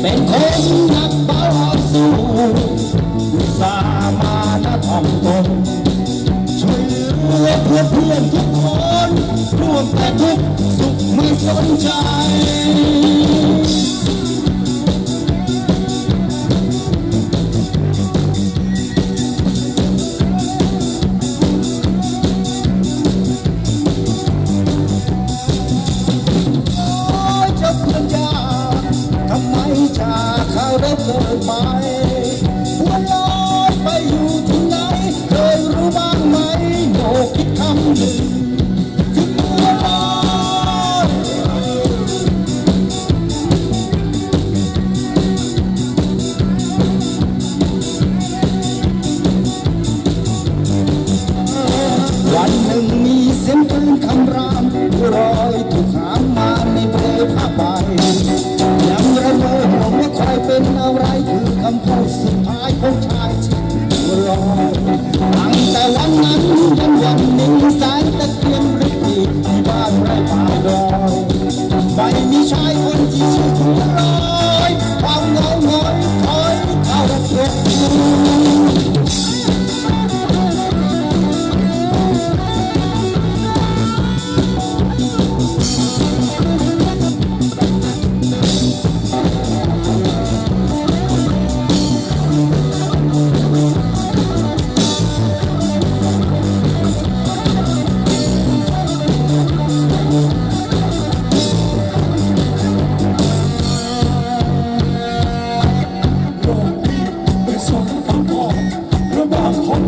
เป็นคนนักต่อสู้อุตสามานะท่องตนช่วยเหลือเพื่อนเพื่อนทุกคนร่วมแต่ทุกสุขไม่สนใจ ได้เลิกไปหัวลอยไปอยู่ที่ไหนเคยรู้บ้างไหมโนคิดคำหนึ่งคือหัอยวันหนึ่งมีเสียงปืนคำราม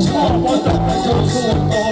ชอบว่าแต่ประโยชน์ส่วน